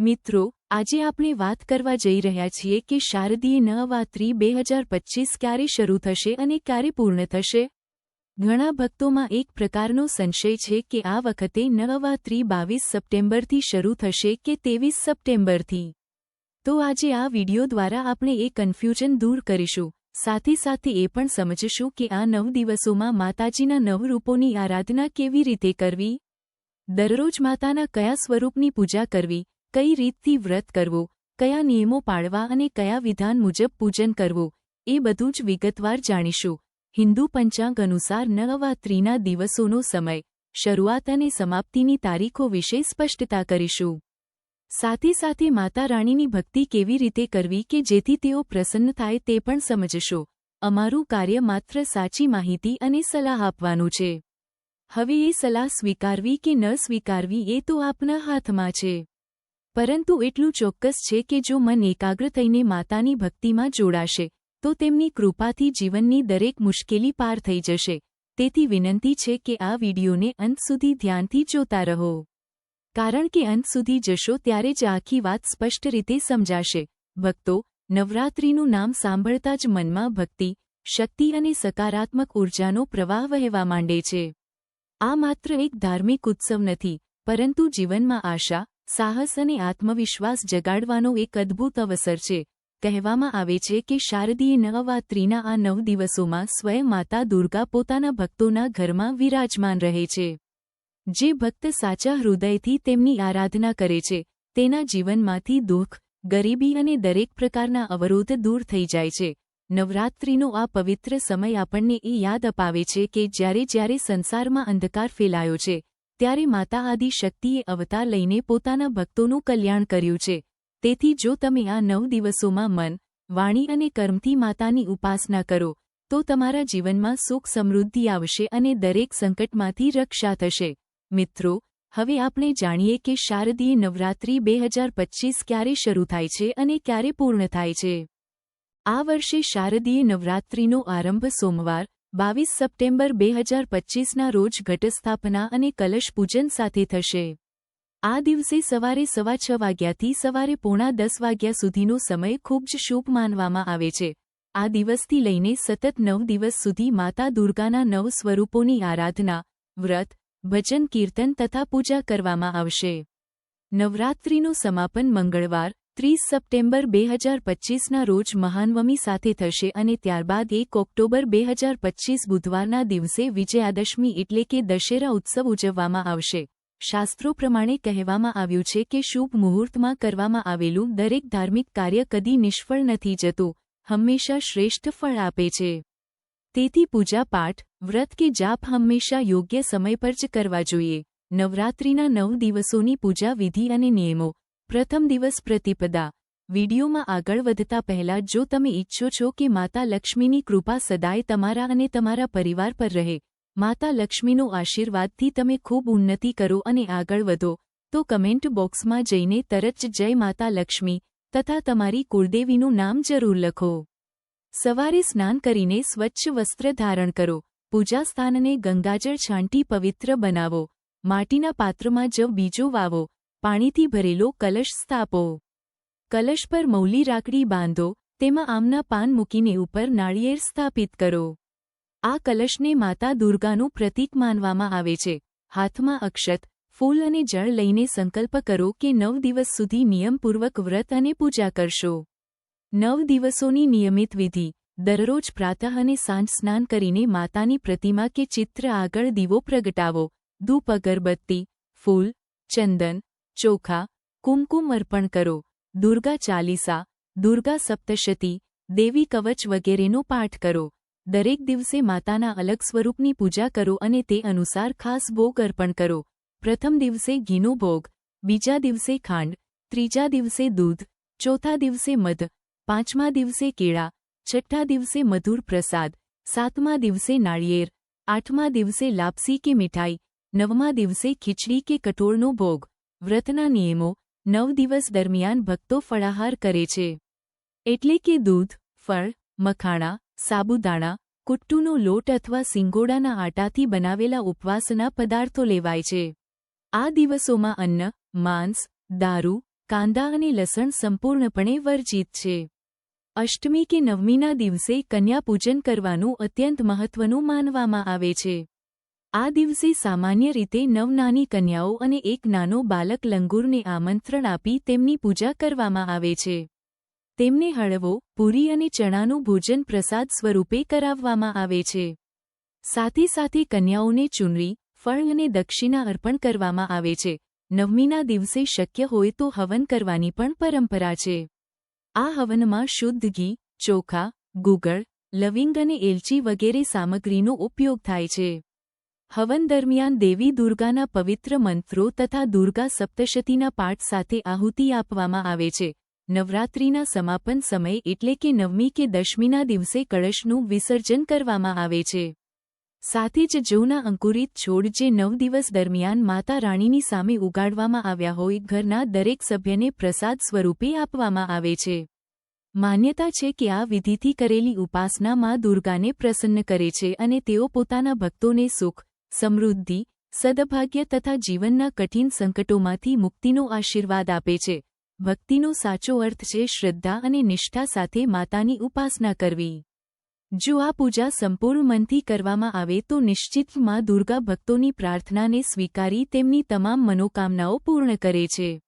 મિત્રો, આજે આપણે વાત કરવા જઈ રહ્યા છીએ કે શારદીય નવરાત્રી બે હજાર પચીસ ક્યારે શરૂ થશે અને ક્યારે પૂર્ણ થશે? ઘણા ભક્તોમાં એક પ્રકારનો સંશય છે કે આ વખતે નવરાત્રી બાવીસ સપ્ટેમ્બરથી શરૂ થશે કે ત્રેવીસ સપ્ટેમ્બરથી. તો આજે આ વિડિયો દ્વારા આપણે એ કન્ફ્યુઝન દૂર કરીશું. સાથે સાથે એ પણ સમજશું કે આ નવ દિવસોમાં માતાજીના નવરૂપોની આરાધના કેવી રીતે કરવી? દરરોજ માતાના કયા સ્વરૂપની પૂજા કરવી? કઈ રીતથી વ્રત કરવું, કયા નિયમો પાળવા અને કયા વિધાન મુજબ પૂજન કરવું, એ બધું જ વિગતવાર જાણીશું. હિન્દુ પંચાંગ અનુસાર નવરાત્રિના દિવસોનો સમય, શરૂઆત અને સમાપ્તિની તારીખો વિશે સ્પષ્ટતા કરીશું. સાથે સાથે માતા રાણીની ભક્તિ કેવી રીતે કરવી કે જેથી તેઓ પ્રસન્ન થાય તે પણ સમજશો. અમારું કાર્ય માત્ર સાચી માહિતી અને સલાહ આપવાનું છે. હવે એ સલાહ સ્વીકારવી કે ન સ્વીકારવી એ તો આપના હાથમાં છે. પરંતુ એટલું ચોક્કસ છે કે જો મન એકાગ્ર થઈને માતાની ભક્તિમાં જોડાશે, તો તેમની કૃપાથી જીવનની દરેક મુશ્કેલી પાર થઈ જશે. તેથી વિનંતી છે કે આ વિડીયોને અંત સુધી ધ્યાનથી જોતા રહો. કારણ કે અંત સુધી જશો ત્યારે જ આખી વાત સ્પષ્ટ રીતે સમજાશે. ભક્તો, નવરાત્રિનું નામ સાંભળતા જ મનમાં ભક્તિ, શક્તિ અને સકારાત્મક ઉર્જાનો પ્રવાહ વહેવા માંડે છે. આ માત્ર એક ધાર્મિક ઉત્સવ નથી, પરંતુ જીવનમાં આશા સાહસ અને આત્મવિશ્વાસ જગાડવાનો એક અદ્ભુત અવસર છે. કહેવામાં આવે છે કે શારદીય નવરાત્રિના આ નવ દિવસોમાં સ્વયં માતા દુર્ગા પોતાના ભક્તોના ઘરમાં વિરાજમાન રહે છે. જે ભક્ત સાચા હૃદયથી તેમની આરાધના કરે છે, તેના જીવનમાંથી દુઃખ, ગરીબી અને દરેક પ્રકારના અવરોધ દૂર થઈ જાય છે. નવરાત્રિનો આ પવિત્ર સમય આપણને એ યાદ અપાવે છે કે જ્યારે જ્યારે સંસારમાં અંધકાર ફેલાયો છે ત્યારે માતા આદિ શક્તિએ અવતાર લઈને પોતાના ભક્તોનું કલ્યાણ કર્યું છે. તેથી જો તમે આ નવ દિવસોમાં મન, વાણી અને કર્મથી માતાની ઉપાસના કરો, તો તમારા જીવનમાં સુખ સમૃદ્ધિ આવશે અને દરેક સંકટમાંથી રક્ષા થશે. મિત્રો, હવે આપણે જાણીએ કે શારદીય નવરાત્રિ બે હજાર પચીસ ક્યારે શરૂ થાય છે અને ક્યારે પૂર્ણ થાય છે. આ વર્ષે શારદીય નવરાત્રિનો આરંભ સોમવાર બાવીસ સપ્ટેમ્બર બે હજાર પચીસના રોજ ઘટસ્થાપના અને કલશ પૂજન સાથે થશે. આ દિવસે સવારે સવા છ વાગ્યાથી સવારે પોણા દસ વાગ્યા સુધીનો સમય ખૂબ જ શુભ માનવામાં આવે છે. આ દિવસથી લઈને સતત નવ દિવસ સુધી માતા દુર્ગાના નવ સ્વરૂપોની આરાધના, વ્રત ભજન કીર્તન તથા પૂજા કરવામાં આવશે. નવરાત્રિનું સમાપન મંગળવાર ત્રીસ સપ્ટેમ્બર બે હજાર પચ્ચીસના રોજ મહાનવમી સાથે થશે અને ત્યારબાદ એક ઓક્ટોબર બે હજાર પચ્ચીસ બુધવારના દિવસે વિજયાદશમી એટલે કે દશેરા ઉત્સવ ઉજવવામાં આવશે. શાસ્ત્રો પ્રમાણે કહેવામાં આવ્યું છે કે શુભ મુહૂર્તમાં કરવામાં આવેલું દરેક ધાર્મિક કાર્ય કદી નિષ્ફળ નથી જતું, હંમેશા શ્રેષ્ઠ ફળ આપે છે. તેથી પૂજાપાઠ વ્રત કે જાપ હંમેશા યોગ્ય સમય પર જ કરવા જોઈએ. નવરાત્રિના નવ દિવસોની પૂજા વિધિ અને નિયમો પ્રથમ દિવસ પ્રતિપદા. વિડીયોમાં આગળ વધતા પહેલા જો તમે ઈચ્છો છો કે માતા લક્ષ્મીની કૃપા સદાય તમારા અને તમારા પરિવાર પર રહે, માતા લક્ષ્મીનો આશીર્વાદથી તમે ખૂબ ઉન્નતિ કરો અને આગળ વધો, તો કમેન્ટ બોક્સમાં જઈને તરત જ જય માતા લક્ષ્મી તથા તમારી કુળદેવીનું નામ જરૂર લખો. સવારે સ્નાન કરીને સ્વચ્છ વસ્ત્ર ધારણ કરો, પૂજા સ્થાનને ગંગાજળ છાંટી પવિત્ર બનાવો, માટીના પાત્રમાં જવ બીજો વાવો પાણીથી ભરેલો કલશ સ્થાપો. કલશ પર મૌલી રાખડી બાંધો, તેમાં આમના પાન મૂકીને ઉપર નાળિયેર સ્થાપિત કરો. આ કલશને માતા દુર્ગાનું પ્રતીક માનવામાં આવે છે. હાથમાં અક્ષત, ફૂલ અને જળ લઈને સંકલ્પ કરો કે નવ દિવસ સુધી નિયમપૂર્વક વ્રત અને પૂજા કરશો. નવ દિવસોની નિયમિત વિધિ, દરરોજ પ્રાતઃ અને સાંજ સ્નાન કરીને માતાની પ્રતિમા કે ચિત્ર આગળ દીવો પ્રગટાવો. ધૂપ, અગરબત્તી, ફૂલ, ચંદન ચોખા, કુમકુમ અર્પણ કરો, દુર્ગા ચાલીસા, દુર્ગા સપ્તશતી, દેવી કવચ વગેરેનો પાઠ કરો. દરેક દિવસે માતાના અલગ સ્વરૂપની પૂજા કરો અને તે અનુસાર ખાસ ભોગ અર્પણ કરો. પ્રથમ દિવસે ઘીનો ભોગ, બીજા દિવસે ખાંડ, ત્રીજા દિવસે દૂધ, ચોથા દિવસે મધ, પાંચમા દિવસે કેળા, છઠ્ઠા દિવસે મધુર પ્રસાદ, સાતમા દિવસે નાળિયેર, આઠમા દિવસે લાપસી કે મીઠાઈ, નવમા દિવસે ખીચડી કે કઠોળનો ભોગ. વ્રતના નિયમો નવ દિવસ દરમિયાન ભક્તો ફળાહાર કરે છે. એટલે કે દૂધ, ફળ, મખાણા, સાબુદાણા, કુટ્ટુનો લોટ અથવા સિંગોડાના આટાથી બનાવેલા ઉપવાસના પદાર્થો લેવાય છે. આ દિવસોમાં અન્ન, માંસ, દારૂ, કાંદા અને લસણ સંપૂર્ણપણે વર્જિત છે. અષ્ટમી કે નવમીના દિવસે કન્યાપૂજન કરવાનું અત્યંત મહત્વનું માનવામાં આવે છે. આ દિવસે સામાન્ય રીતે નવ નાની કન્યાઓ અને એક નાનો બાલક લંગૂરને આમંત્રણ આપી તેમની પૂજા કરવામાં આવે છે. તેમને હળવો, પૂરી અને ચણાનું ભોજન પ્રસાદ સ્વરૂપે કરાવવામાં આવે છે. સાથે સાથે કન્યાઓને ચૂનરી ફળ અને દક્ષિણા અર્પણ કરવામાં આવે છે. નવમીના દિવસે શક્ય હોય તો હવન કરવાની પણ પરંપરા છે. આ હવનમાં શુદ્ધ ઘી, ચોખા, ગુગળ, લવિંગ અને એલચી વગેરે સામગ્રીનો ઉપયોગ થાય છે. હવન દરમિયાન દેવી દુર્ગાના પવિત્ર મંત્રો તથા દુર્ગા સપ્તશતીના પાઠ સાથે આહુતિ આપવામાં આવે છે. નવરાત્રિના સમાપન સમય એટલે કે નવમી કે દશમીના દિવસે કળશનું વિસર્જન કરવામાં આવે છે. સાથે જ જવના અંકુરિત છોડ જે નવ દિવસ દરમિયાન માતા રાણીની સામે ઉગાડવામાં આવ્યા હોય, ઘરના દરેક સભ્યને પ્રસાદ સ્વરૂપે આપવામાં આવે છે. માન્યતા છે કે આ વિધિથી કરેલી ઉપાસના માં દુર્ગાને પ્રસન્ન કરે છે અને તેઓ પોતાના ભક્તોને સુખ સમૃદ્ધિ, સદભાગ્ય તથા જીવનના કઠિન સંકટોમાંથી મુક્તિનો આશીર્વાદ આપે છે. ભક્તિનો સાચો અર્થ છે શ્રદ્ધા અને નિષ્ઠા સાથે માતાની ઉપાસના કરવી. જો આ પૂજા સંપૂર્ણ મનથી કરવામાં આવે તો નિશ્ચિતમાં દુર્ગા ભક્તોની પ્રાર્થનાને સ્વીકારી તેમની તમામ મનોકામનાઓ પૂર્ણ કરે છે.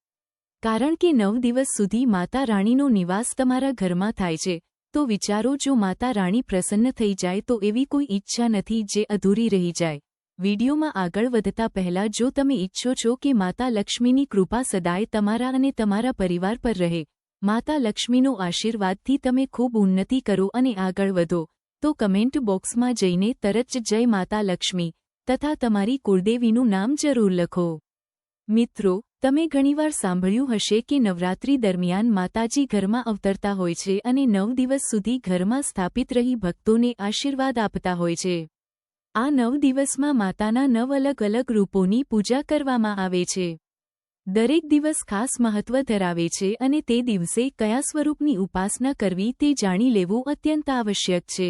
કારણ કે નવ દિવસ સુધી માતા રાણીનો નિવાસ તમારા ઘરમાં થાય છે, તો વિચારો જો માતા રાણી પ્રસન્ન થઈ જાય તો એવી કોઈ ઈચ્છા નથી જે અધૂરી રહી જાય. વિડીયોમાં આગળ વધતા પહેલા જો તમે ઈચ્છો છો કે માતા લક્ષ્મીની કૃપા સદાય તમારા અને તમારા પરિવાર પર રહે, માતા લક્ષ્મીનો આશીર્વાદથી તમે ખૂબ ઉન્નતિ કરો અને આગળ વધો, તો કમેન્ટ બોક્સમાં જઈને તરત જ જય માતા લક્ષ્મી, તથા તમારી કુળદેવીનું નામ જરૂર લખો. મિત્રો, તમે ઘણીવાર સાંભળ્યું હશે કે નવરાત્રી દરમિયાન માતાજી ઘરમાં અવતરતા હોય છે અને નવ દિવસ સુધી ઘરમાં સ્થાપિત રહી ભક્તોને આશીર્વાદ આપતા હોય છે. આ નવ દિવસમાં માતાના નવ અલગ અલગ રૂપોની પૂજા કરવામાં આવે છે. દરેક દિવસ ખાસ મહત્વ ધરાવે છે અને તે દિવસે કયા સ્વરૂપની ઉપાસના કરવી તે જાણી લેવું અત્યંત આવશ્યક છે.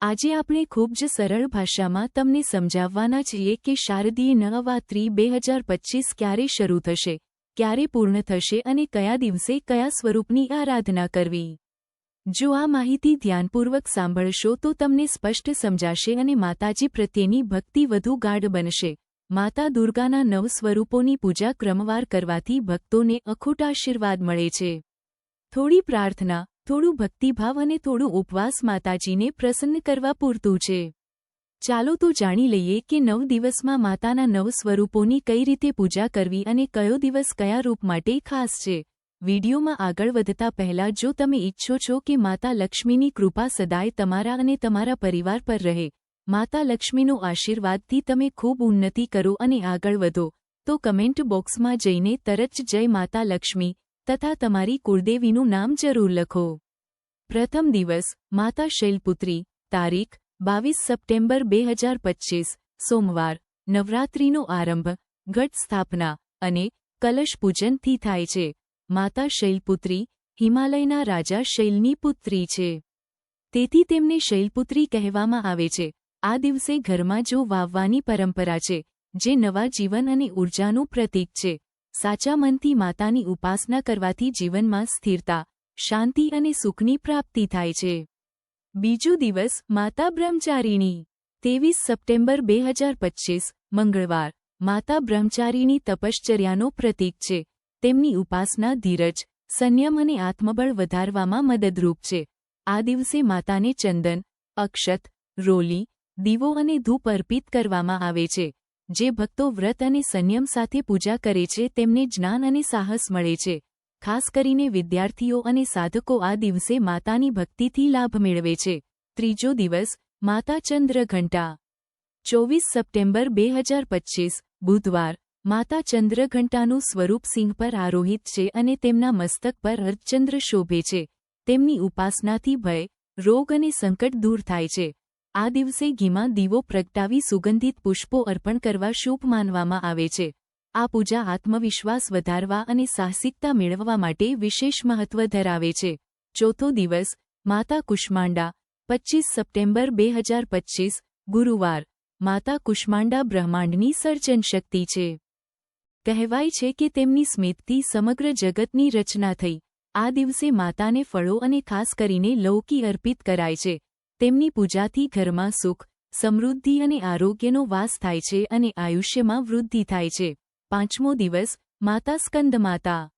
આજે આપણે ખૂબ જ સરળ ભાષામાં તમને સમજાવવાના છીએ કે શારદીય નવરાત્રી બે હજાર પચ્ચીસ ક્યારે શરૂ થશે, ક્યારે પૂર્ણ થશે અને કયા દિવસે કયા સ્વરૂપની આરાધના કરવી. જો આ માહિતી ધ્યાનપૂર્વક સાંભળશો તો તમને સ્પષ્ટ સમજાશે અને માતાજી પ્રત્યેની ભક્તિ વધુ ગાઢ બનશે. માતા દુર્ગાના નવ સ્વરૂપોની પૂજા ક્રમવાર કરવાથી ભક્તોને અખૂટ આશીર્વાદ મળે છે. થોડી પ્રાર્થના, થોડું ભક્તિભાવ અને થોડું ઉપવાસ માતાજીને પ્રસન્ન કરવા પૂરતું છે. ચાલો તો જાણી લઈએ કે નવ દિવસમાં માતાના નવ સ્વરૂપોની કઈ રીતે પૂજા કરવી અને કયો દિવસ કયા રૂપ માટે ખાસ છે. વિડીયોમાં આગળ વધતા પહેલા જો તમે ઈચ્છો છો કે માતા લક્ષ્મીની કૃપા સદાય તમારા અને તમારા પરિવાર પર રહે, માતા લક્ષ્મીનો આશીર્વાદથી તમે ખૂબ ઉન્નતિ કરો અને આગળ વધો, તો કમેન્ટ બોક્સમાં જઈને તરત જય માતા લક્ષ્મી તથા તમારી કુળદેવીનું નામ જરૂર લખો. પ્રથમ દિવસ, માતા શૈલપુત્રી, તારીખ, બાવીસ સપ્ટેમ્બર બે હજાર પચ્ચીસ સોમવાર, નવરાત્રિનો આરંભ, ઘટ સ્થાપના અને કલશ પૂજનથી થાય છે. માતા શૈલપુત્રી, હિમાલયના રાજા શૈલની પુત્રી છે. તેથી તેમને શૈલપુત્રી કહેવામાં આવે છે. આ દિવસે ઘરમાં જો વાવવાની પરંપરા છે, જે નવા જીવન અને ઊર્જાનું પ્રતીક છે, સાચા મનથી માતાની ઉપાસના કરવાથી જીવનમાં સ્થિરતા, શાંતિ અને સુખની પ્રાપ્તિ થાય છે. બીજો દિવસ માતા બ્રહ્મચારીણી, ત્રેવીસ સપ્ટેમ્બર બે હજાર પચ્ચીસ મંગળવાર, માતા બ્રહ્મચારીની તપશ્ચર્યાનો પ્રતીક છે. તેમની ઉપાસના ધીરજ, સંયમ અને આત્મબળ વધારવામાં મદદરૂપ છે. આ દિવસે માતાને ચંદન, અક્ષત, રોલી, દીવો અને ધૂપ અર્પિત કરવામાં આવે છે. જે ભક્તો વ્રત અને સંયમ સાથે પૂજા કરે છે, તેમને જ્ઞાન અને સાહસ મળે છે. ખાસ કરીને વિદ્યાર્થીઓ અને સાધકો આ દિવસે માતાની ભક્તિથી લાભ મેળવે છે. ત્રીજો દિવસ, માતા ચંદ્રઘંટા ચોવીસ સપ્ટેમ્બર બે હજાર પચ્ચીસ બુધવાર. માતા ચંદ્રઘંટાનું સ્વરૂપ સિંહ પર આરોહિત છે અને તેમના મસ્તક પર અર્ધચંદ્ર શોભે છે. તેમની ઉપાસનાથી ભય, રોગ અને સંકટ દૂર થાય છે. આ દિવસે ઘીમાં દીવો પ્રગટાવી સુગંધિત પુષ્પો અર્પણ કરવા શુભ માનવામાં આવે છે. આ પૂજા આત્મવિશ્વાસ વધારવા અને સાહસિકતા મેળવવા માટે વિશેષ મહત્વ ધરાવે છે. ચોથો દિવસ, માતા કુષ્માંડા, પચ્ચીસ સપ્ટેમ્બર બે ગુરુવાર. માતા કુષ્માંડા બ્રહ્માંડની સર્જન શક્તિ છે. કહેવાય છે કે તેમની સ્મિતથી સમગ્ર જગતની રચના થઈ. આ દિવસે માતાને ફળો અને ખાસ કરીને લૌકી અર્પિત કરાય છે. તેમની પૂજાથી ઘરમાં સુખ, સમૃદ્ધિ અને આરોગ્યનો વાસ થાય છે અને આયુષ્યમાં વૃદ્ધિ થાય છે. પાંચમો દિવસ, માતા સ્કંદમાતા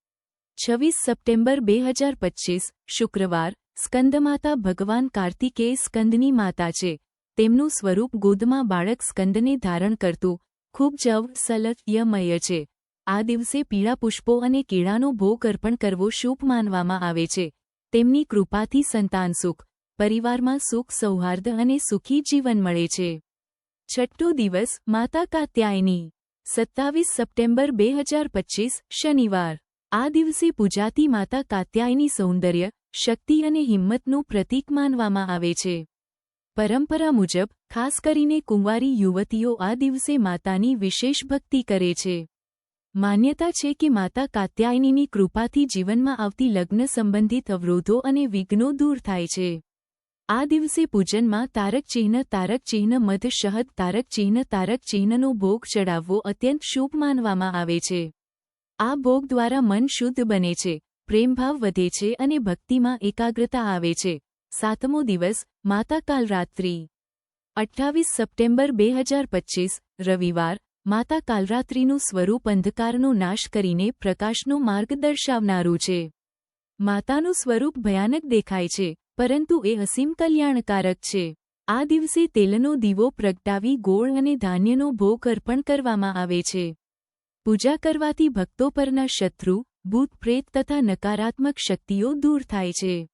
છવ્વીસ સપ્ટેમ્બર બે હજાર પચ્ચીસ શુક્રવાર સ્કંદમાતા ભગવાન કાર્તિકેય સ્કંદની માતા છે. તેમનું સ્વરૂપ ગોદમાં બાળક સ્કંદને ધારણ કરતું, ખૂબ જવ સલયમય છે. આ દિવસે પીળા પુષ્પો અને કેળાનો ભોગ અર્પણ કરવો શુભ માનવામાં આવે છે. તેમની કૃપાથી સંતાન સુખ, પરિવારમાં સુખ સૌહાર્દ અને સુખી જીવન મળે છે. છઠ્ઠો દિવસ માતા કાત્યાયની, સત્તાવીસ સપ્ટેમ્બર બે હજાર પચ્ચીસ શનિવાર. આ દિવસે પૂજાતી માતા કાત્યાયની સૌંદર્ય, શક્તિ અને હિંમતનું પ્રતીક માનવામાં આવે છે. પરંપરા મુજબ, ખાસ કરીને કુંવારી યુવતીઓ આ દિવસે માતાની વિશેષ ભક્તિ કરે છે. માન્યતા છે કે માતા કાત્યાયનીની કૃપાથી જીવનમાં આવતી લગ્ન સંબંધિત અવરોધો અને વિઘ્નો દૂર થાય છે. આ દિવસે પૂજનમાં તારક ચિહ્ન તારક ચિહ્ન, મધ શહદ, તારક ચિહ્ન ભોગ ચડાવવો અત્યંત શુભ માનવામાં આવે છે. આ ભોગ દ્વારા મન શુદ્ધ બને છે પ્રેમભાવ વધે છે અને ભક્તિમાં એકાગ્રતા આવે છે. સાતમો દિવસ માતા કાલરાત્રિ અઠ્ઠાવીસ સપ્ટેમ્બર બે હજાર પચ્ચીસ રવિવાર માતા કાલરાત્રિનું સ્વરૂપ અંધકારનો નાશ કરીને પ્રકાશનો માર્ગ દર્શાવનારું છે. માતાનું સ્વરૂપ ભયાનક દેખાય છે, પરંતુ એ અસીમ કલ્યાણકારક છે. આ દિવસે તેલનો દીવો પ્રગટાવી ગોળ અને ધાન્યનો ભોગ અર્પણ કરવામાં આવે છે. પૂજા કરવાથી ભક્તો પરના શત્રુ, ભૂત પ્રેત તથા નકારાત્મક શક્તિઓ દૂર થાય છે.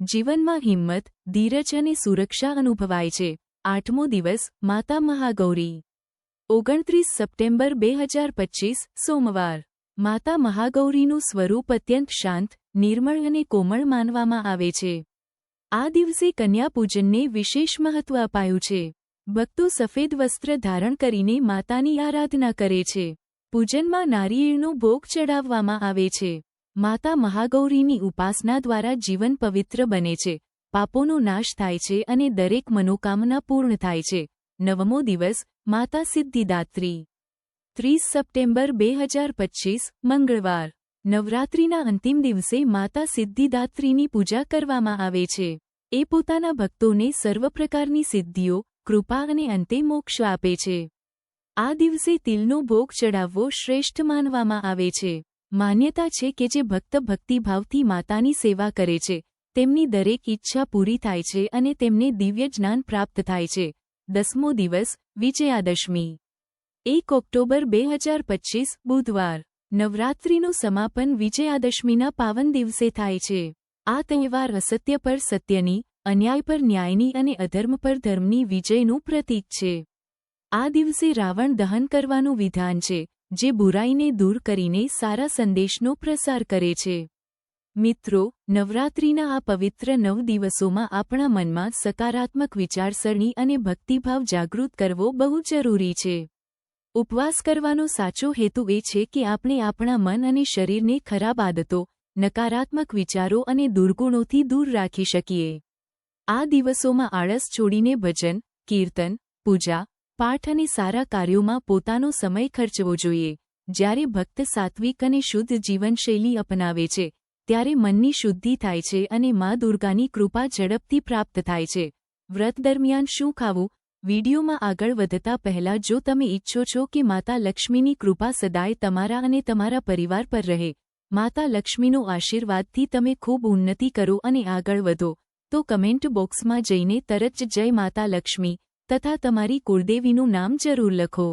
જીવનમાં હિંમત, ધીરજ અને સુરક્ષા અનુભવાય છે. આઠમો દિવસ, માતા મહાગૌરી. ઓગણત્રીસ સપ્ટેમ્બર બે હજાર પચીસ, સોમવાર. માતા મહાગૌરીનું સ્વરૂપ અત્યંત શાંત, નિર્મળ અને કોમળ માનવામાં આવે છે. આ દિવસે કન્યાપૂજનને વિશેષ મહત્વ અપાયું છે. ભક્તો સફેદ વસ્ત્ર ધારણ કરીને માતાની આરાધના કરે છે. પૂજનમાં નારિયેળનો ભોગ ચડાવવામાં આવે છે. માતા મહાગૌરીની ઉપાસના દ્વારા જીવન પવિત્ર બને છે. પાપોનો નાશ થાય છે અને દરેક મનોકામના પૂર્ણ થાય છે. નવમો દિવસ, માતા સિદ્ધિદાત્રી. ત્રીસ સપ્ટેમ્બર બે હજાર પચ્ચીસ મંગળવાર. નવરાત્રિના અંતિમ દિવસે માતા સિદ્ધિદાત્રીની પૂજા કરવામાં આવે છે. એ પોતાના ભક્તોને સર્વ પ્રકારની સિદ્ધિઓ, કૃપા અને અંતે મોક્ષ આપે છે. આ દિવસે તિલનો ભોગ ચડાવવો શ્રેષ્ઠ માનવામાં આવે છે. માન્યતા છે કે જે ભક્ત ભક્તિભાવથી માતાની સેવા કરે છે, તેમની દરેક ઈચ્છા પૂરી થાય છે અને તેમને દિવ્ય જ્ઞાન પ્રાપ્ત થાય છે. દસમો દિવસ, વિજયાદશમી. એક ઓક્ટોબર બે હજાર પચ્ચીસ બુધવાર. નવરાત્રિનું સમાપન વિજયાદશમીના પાવન દિવસે થાય છે. આ તહેવાર અસત્ય પર સત્યની, અન્યાય પર ન્યાયની અને અધર્મ પર ધર્મની વિજયનું પ્રતીક છે. આ દિવસે રાવણ દહન કરવાનું વિધાન છે, જે બુરાઈને દૂર કરીને સારા સંદેશનો પ્રસાર કરે છે. મિત્રો, નવરાત્રિના આ પવિત્ર નવ દિવસોમાં આપણા મનમાં સકારાત્મક વિચારસરણી અને ભક્તિભાવ જાગૃત કરવો બહુ જરૂરી છે. ઉપવાસ કરવાનો સાચો હેતુ એ છે કે આપણે આપણા મન અને શરીરને ખરાબ આદતો, નકારાત્મક વિચારો અને દુર્ગુણોથી દૂર રાખી શકીએ. આ દિવસોમાં આળસ છોડીને ભજન, કીર્તન, પૂજા, પાઠ અને સારા કાર્યોમાં પોતાનો સમય ખર્ચવો જોઈએ, જ્યારે ભક્ત સાત્વિક અને શુદ્ધ જીવનશૈલી અપનાવે છે. ત્યારે મનની શુદ્ધિ થાય છે અને મા દુર્ગાની કૃપા ઝડપથી પ્રાપ્ત થાય છે. વ્રત દરમિયાન શું ખાવું? વિડીયોમાં આગળ વધતા પહેલા જો તમે ઈચ્છો છો કે માતા લક્ષ્મીની કૃપા સદાય તમારા અને તમારા પરિવાર પર રહે, માતા લક્ષ્મીનો આશીર્વાદથી તમે ખૂબ ઉન્નતિ કરો અને આગળ વધો, તો કમેન્ટ બોક્સમાં જઈને તરત જય માતા લક્ષ્મી તથા તમારી કુળદેવીનું નામ જરૂર લખો.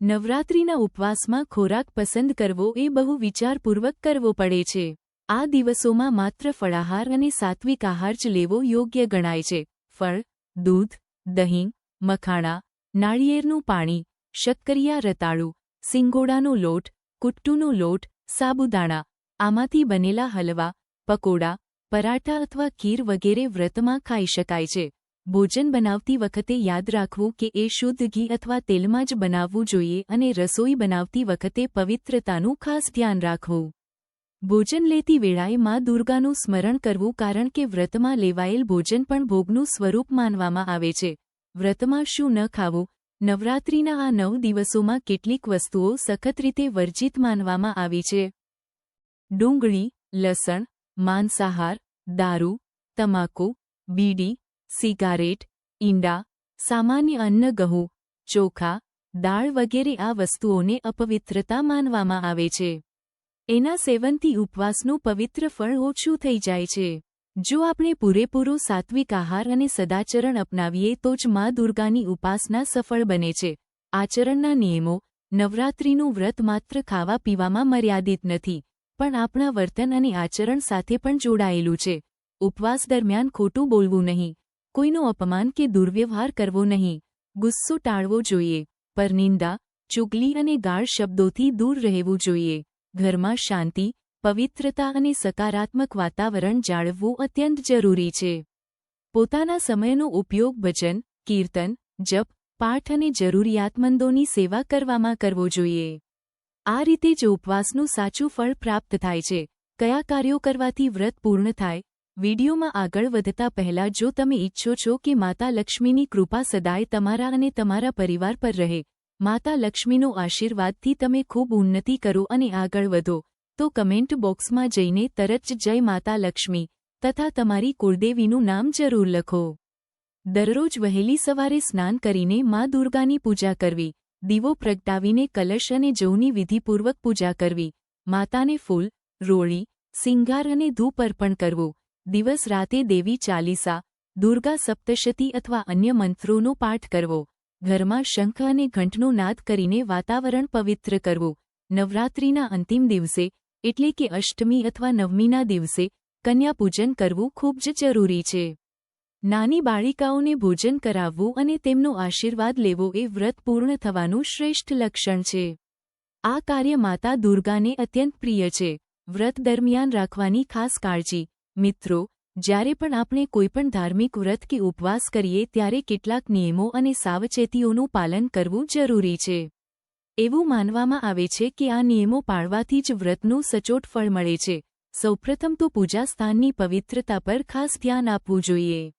નવરાત્રિના ઉપવાસમાં ખોરાક પસંદ કરવો એ બહુ વિચારપૂર્વક કરવો પડે છે. આ દિવસોમાં માત્ર ફળાહાર અને સાત્વિક આહાર જ લેવો યોગ્ય ગણાય છે. ફળ, દૂધ, દહીં, મખાણા, નાળિયેરનું પાણી, શક્કરિયા રતાળુ, સિંગોડાનો લોટ, કુટ્ટુનો લોટ, સાબુદાણા, આમાંથી બનેલા હલવા, પકોડા, પરાઠા અથવા ખીર વગેરે વ્રતમાં ખાઈ શકાય છે. ભોજન બનાવતી વખતે યાદ રાખવું કે એ શુદ્ધ ઘી અથવા તેલમાં જ બનાવવું જોઈએ અને રસોઈ બનાવતી વખતે પવિત્રતાનું ખાસ ધ્યાન રાખવું. ભોજન લેતી વેળાએ માં દુર્ગાનું સ્મરણ કરવું કારણ કે વ્રતમાં લેવાયેલ ભોજન પણ ભોગનું સ્વરૂપ માનવામાં આવે છે. વ્રતમાં શું ન ખાવું? નવરાત્રિના આ નવ દિવસોમાં કેટલીક વસ્તુઓ સખત રીતે વર્જિત માનવામાં આવી છે. ડુંગળી, લસણ, માંસાહાર, દારૂ, તમાકુ, બીડી, સિગારેટ, ઈંડા, સામાન્ય અન્ન ઘઉં ચોખા, દાળ વગેરે આ વસ્તુઓને અપવિત્રતા માનવામાં આવે છે. એના સેવનથી ઉપવાસનું પવિત્ર ફળ ઓછું થઈ જાય છે. જો આપણે પૂરેપૂરો સાત્વિક આહાર અને સદાચરણ અપનાવીએ તો જ મા દુર્ગાની ઉપાસના સફળ બને છે. આચરણના નિયમો, નવરાત્રિનું વ્રત માત્ર ખાવા પીવામાં મર્યાદિત નથી, પણ આપણા વર્તન અને આચરણ સાથે પણ જોડાયેલું છે. ઉપવાસ દરમિયાન ખોટું બોલવું નહીં, કોઈનું અપમાન કે દુર્વ્યવહાર કરવો નહીં, ગુસ્સો ટાળવો જોઈએ પરનિંદા ચુગલી અને ગાળ શબ્દોથી દૂર રહેવું જોઈએ. ઘરમાં શાંતિ, પવિત્રતા અને સકારાત્મક વાતાવરણ જાળવવું અત્યંત જરૂરી છે. પોતાના સમયનો ઉપયોગ ભજન, કીર્તન, જપ, પાઠ અને જરૂરિયાતમંદોની સેવા કરવામાં કરવો જોઈએ. આ રીતે જ ઉપવાસનું સાચું ફળ પ્રાપ્ત થાય છે. કયા કાર્યો કરવાથી વ્રત પૂર્ણ થાય? વિડીયોમાં આગળ વધતા પહેલા જો તમે ઈચ્છો છો કે માતા લક્ષ્મીની કૃપા સદાય તમારા અને તમારા પરિવાર પર રહે માતા લક્ષ્મીનો આશીર્વાદથી તમે ખૂબ ઉન્નતિ કરો અને આગળ વધો. તો કમેન્ટ બોક્સમાં જઈને તરત જય માતા લક્ષ્મી. તથા તમારી કુળદેવીનું નામ જરૂર લખો. દરરોજ વહેલી સવારે સ્નાન કરીને મા દુર્ગાની પૂજા કરવી. દીવો પ્રગટાવીને કલશ અને જવની વિધિપૂર્વક પૂજા કરવી. માતાને ફૂલ, રોળી સિંગાર અને ધૂપ અર્પણ કરવું. દિવસ રાતે દેવી ચાલીસા, દુર્ગા સપ્તશતી અથવા અન્ય મંત્રોનો પાઠ કરવો. ઘરમાં શંખ અને ઘંટનો નાદ કરીને વાતાવરણ પવિત્ર કરવું. નવરાત્રિના અંતિમ દિવસે, એટલે કે અષ્ટમી અથવા નવમીના દિવસે કન્યાપૂજન કરવું ખૂબ જ જરૂરી છે. નાની બાળિકાઓને ભોજન કરાવવું અને તેમનો આશીર્વાદ લેવો એ વ્રત પૂર્ણ થવાનું શ્રેષ્ઠ લક્ષણ છે. આ કાર્ય માતા દુર્ગાને અત્યંત પ્રિય છે. વ્રત દરમિયાન રાખવાની ખાસ કાળજી, મિત્રો જ્યારે પણ આપણે કોઈપણ ધાર્મિક વ્રત કે ઉપવાસ કરીએ ત્યારે કેટલાક નિયમો અને સાવચેતીઓનું પાલન કરવું જરૂરી છે. એવું માનવામાં આવે છે કે આ નિયમો પાળવાથી જ વ્રતનું સચોટ ફળ મળે છે. સૌપ્રથમ તો પૂજા સ્થાનની પવિત્રતા પર ખાસ ધ્યાન આપવું જોઈએ.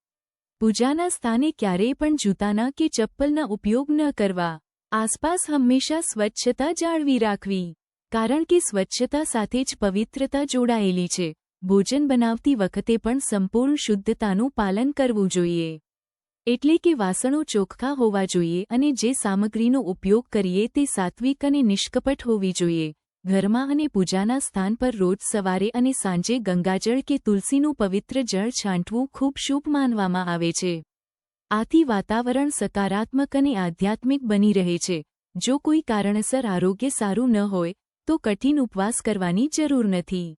પૂજાના સ્થાને ક્યારેય પણ જૂતાના કે ચપ્પલના ઉપયોગ ન કરવા. આસપાસ હંમેશા સ્વચ્છતા જાળવી રાખવી. કારણ કે સ્વચ્છતા સાથે જ પવિત્રતા જોડાયેલી છે. ભોજન બનાવતી વખતે પણ સંપૂર્ણ શુદ્ધતાનું પાલન કરવું જોઈએ. એટલે કે વાસણો ચોખ્ખા હોવા જોઈએ અને જે સામગ્રીનો ઉપયોગ કરીએ તે સાત્વિક અને નિષ્કપટ હોવી જોઈએ. ઘરમાં અને પૂજાના સ્થાન પર રોજ સવારે અને સાંજે ગંગાજળ કે તુલસીનું પવિત્ર જળ છાંટવું ખૂબ શુભ માનવામાં આવે છે. આથી વાતાવરણ સકારાત્મક અને આધ્યાત્મિક બની રહે છે. જો કોઈ કારણસર આરોગ્ય સારું ન હોય, તો કઠિન ઉપવાસ કરવાની જરૂર નથી.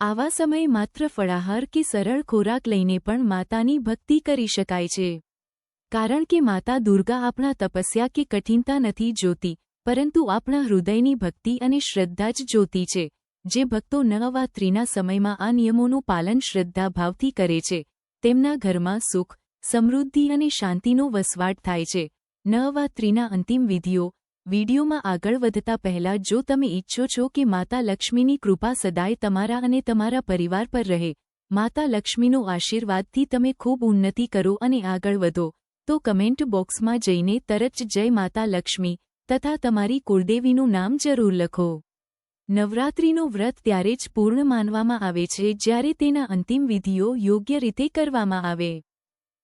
આવા સમયે માત્ર ફળાહાર કે સરળ ખોરાક લઈને પણ માતાની ભક્તિ કરી શકાય છે. કારણ કે માતા દુર્ગા આપણા તપસ્યા કે કઠિનતા નથી જોતી, પરંતુ આપણા હૃદયની ભક્તિ અને શ્રદ્ધા જ જોતી છે, જે ભક્તો નવરાત્રિના સમયમાં આ નિયમોનું પાલન શ્રદ્ધાભાવથી કરે છે. તેમના ઘરમાં સુખ, સમૃદ્ધિ અને શાંતિનો વસવાટ થાય છે. નવરાત્રિના અંતિમ વિધિઓ વિડીયોમાં આગળ વધતા પહેલા જો તમે ઈચ્છો છો કે માતા લક્ષ્મીની કૃપા સદાય તમારા અને તમારા પરિવાર પર રહે, માતા લક્ષ્મીનો આશીર્વાદથી તમે ખૂબ ઉન્નતિ કરો અને આગળ વધો, તો કમેન્ટ બોક્સમાં જઈને તરત જય માતા લક્ષ્મી તથા તમારી કુળદેવીનું નામ જરૂર લખો. નવરાત્રિનો વ્રત ત્યારે જ પૂર્ણ માનવામાં આવે છે જ્યારે તેના અંતિમ વિધિઓ યોગ્ય રીતે કરવામાં આવે.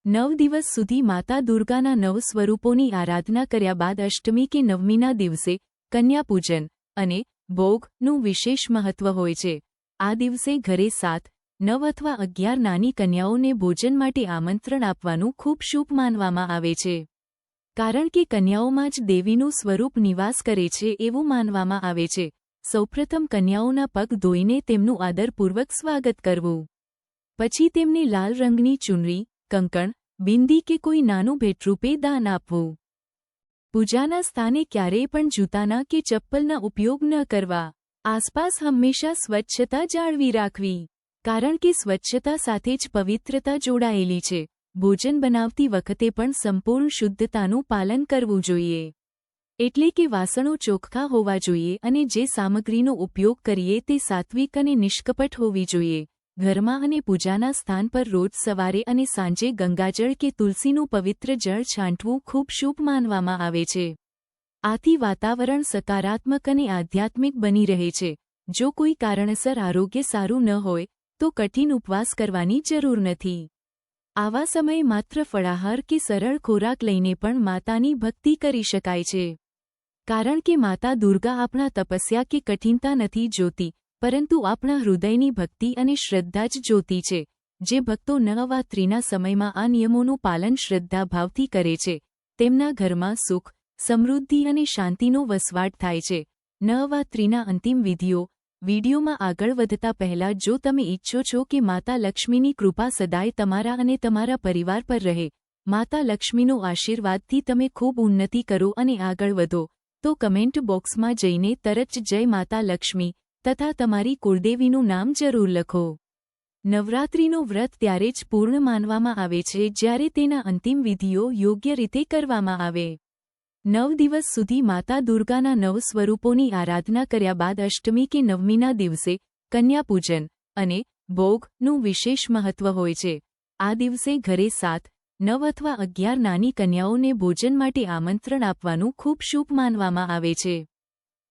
નવ દિવસ સુધી માતા દુર્ગાના નવ સ્વરૂપોની આરાધના કર્યા બાદ અષ્ટમી કે નવમીના દિવસે કન્યાપૂજન અને ભોગનું વિશેષ મહત્વ હોય છે. આ દિવસે ઘરે સાત, નવ અથવા અગિયાર નાની કન્યાઓને ભોજન માટે આમંત્રણ આપવાનું ખૂબ શુભ માનવામાં આવે છે. કારણ કે કન્યાઓમાં જ દેવીનું સ્વરૂપ નિવાસ કરે છે એવું માનવામાં આવે છે. સૌપ્રથમ કન્યાઓના પગ ધોઈને તેમનું આદરપૂર્વક સ્વાગત કરવું. પછી તેમને લાલ રંગની ચૂનરી કંકણ, બિંદી કે કોઈ નાનું ભેટરૂપે દાન આપવું. પૂજાના સ્થાને ક્યારેય પણ જૂતાના કે ચપ્પલના ઉપયોગ ન કરવા. આસપાસ હંમેશા સ્વચ્છતા જાળવી રાખવી. કારણ કે સ્વચ્છતા સાથે જ પવિત્રતા જોડાયેલી છે. ભોજન બનાવતી વખતે પણ સંપૂર્ણ શુદ્ધતાનું પાલન કરવું જોઈએ. એટલે કે વાસણો ચોખ્ખા હોવા જોઈએ અને જે સામગ્રીનો ઉપયોગ કરીએ તે સાત્વિક અને નિષ્કપટ હોવી જોઈએ. ઘરમાં અને પૂજાના સ્થાન પર રોજ સવારે અને સાંજે ગંગાજળ કે તુલસીનું પવિત્ર જળ છાંટવું ખૂબ શુભ માનવામાં આવે છે. આથી વાતાવરણ સકારાત્મક અને આધ્યાત્મિક બની રહે છે. જો કોઈ કારણસર આરોગ્ય સારું ન હોય, તો કઠિન ઉપવાસ કરવાની જરૂર નથી. આવા સમયે માત્ર ફળાહાર કે સરળ ખોરાક લઈને પણ માતાની ભક્તિ કરી શકાય છે. કારણ કે માતા દુર્ગા આપણા તપસ્યા કે કઠિનતા નથી જોતી પરંતુ આપણા હૃદયની ભક્તિ અને શ્રદ્ધા જ જોતી છે, જે ભક્તો નવરાત્રિના સમયમાં આ નિયમોનું પાલન શ્રદ્ધાભાવથી કરે છે. તેમના ઘરમાં સુખ, સમૃદ્ધિ અને શાંતિનો વસવાટ થાય છે. નવરાત્રિના અંતિમ વિધિઓ, વિડીયોમાં આગળ વધતા પહેલા જો તમે ઈચ્છો છો કે માતા લક્ષ્મીની કૃપા સદાય તમારા અને તમારા પરિવાર પર રહે, માતા લક્ષ્મીનો આશીર્વાદથી તમે ખૂબ ઉન્નતિ કરો અને આગળ વધો, તો કમેન્ટ બોક્સમાં જઈને તરત જય માતા લક્ષ્મી તથા તમારી કુળદેવીનું નામ જરૂર લખો. નવરાત્રિનું વ્રત ત્યારે જ પૂર્ણ માનવામાં આવે છે જ્યારે તેના અંતિમ વિધિઓ યોગ્ય રીતે કરવામાં આવે. નવ દિવસ સુધી માતા દુર્ગાના નવ સ્વરૂપોની આરાધના કર્યા બાદ અષ્ટમી કે નવમીના દિવસે કન્યાપૂજન અને ભોગનું વિશેષ મહત્વ હોય છે. આ દિવસે ઘરે સાત, નવ અથવા અગિયાર નાની કન્યાઓને ભોજન માટે આમંત્રણ આપવાનું ખૂબ શુભ માનવામાં આવે છે.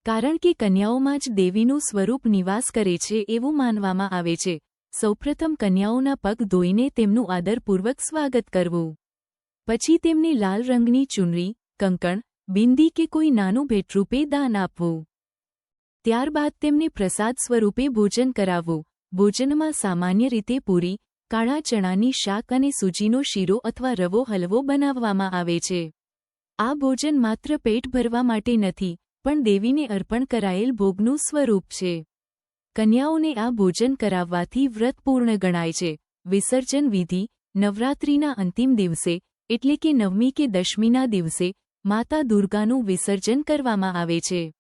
કારણ કે કન્યાઓમાં જ દેવીનું સ્વરૂપ નિવાસ કરે છે એવું માનવામાં આવે છે. સૌપ્રથમ કન્યાઓના પગ ધોઈને તેમનું આદરપૂર્વક સ્વાગત કરવું. પછી તેમને લાલ રંગની ચૂનરી, કંકણ, બિંદી કે કોઈ નાનું ભેટરૂપે દાન આપવું. ત્યારબાદ તેમને પ્રસાદ સ્વરૂપે ભોજન કરાવવું. ભોજનમાં સામાન્ય રીતે પૂરી, કાળા ચણાની શાક અને સૂજીનો શીરો અથવા રવો હલવો બનાવવામાં આવે છે. આ ભોજન માત્ર પેટ ભરવા માટે નથી પણ દેવીને અર્પણ કરાયેલ ભોગનું સ્વરૂપ છે. કન્યાઓને આ ભોજન કરાવવાથી વ્રત પૂર્ણ ગણાય છે. વિસર્જન વિધિ, નવરાત્રિના અંતિમ દિવસે, એટલે કે નવમી કે દશમીના દિવસે, માતા દુર્ગાનું વિસર્જન કરવામાં આવે છે.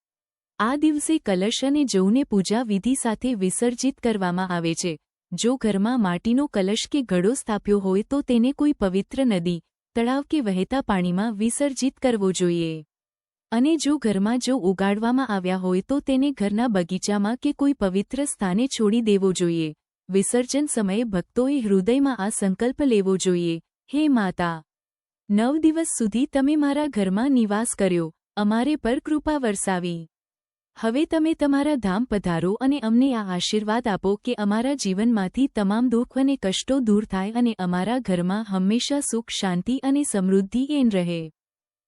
આ દિવસે કલશ અને જૌને પૂજા વિધિ સાથે વિસર્જિત કરવામાં આવે છે. જો ઘરમાં માટીનો કલશ કે ઘડો સ્થાપ્યો હોય તો તેને કોઈ પવિત્ર નદી, તળાવ કે વહેતા પાણીમાં વિસર્જિત કરવો જોઈએ. અને જો ઘરમાં જો ઉગાડવામાં આવ્યા હોય તો તેને ઘરના બગીચામાં કે કોઈ પવિત્ર સ્થાને છોડી દેવો જોઈએ. વિસર્જન સમયે ભક્તોએ હૃદયમાં આ સંકલ્પ લેવો જોઈએ. હે માતા! નવ દિવસ સુધી તમે મારા ઘરમાં નિવાસ કર્યો, અમારે પર કૃપા વરસાવી. હવે તમે તમારા ધામ પધારો અને અમને આ આશીર્વાદ આપો કે અમારા જીવનમાંથી તમામ દુઃખ અને કષ્ટો દૂર થાય અને અમારા ઘરમાં હંમેશા સુખ, શાંતિ અને સમૃદ્ધિ એન રહે.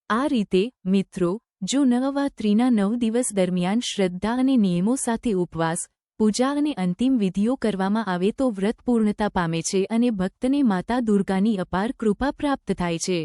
આ રીતે, મિત્રો જો નવરાત્રિના નવ દિવસ દરમિયાન શ્રદ્ધા અને નિયમો સાથે ઉપવાસ, પૂજા અને અંતિમ વિધિઓ કરવામાં આવે તો વ્રત પૂર્ણતા પામે છે અને ભક્તને માતા દુર્ગાની અપાર કૃપા પ્રાપ્ત થાય છે.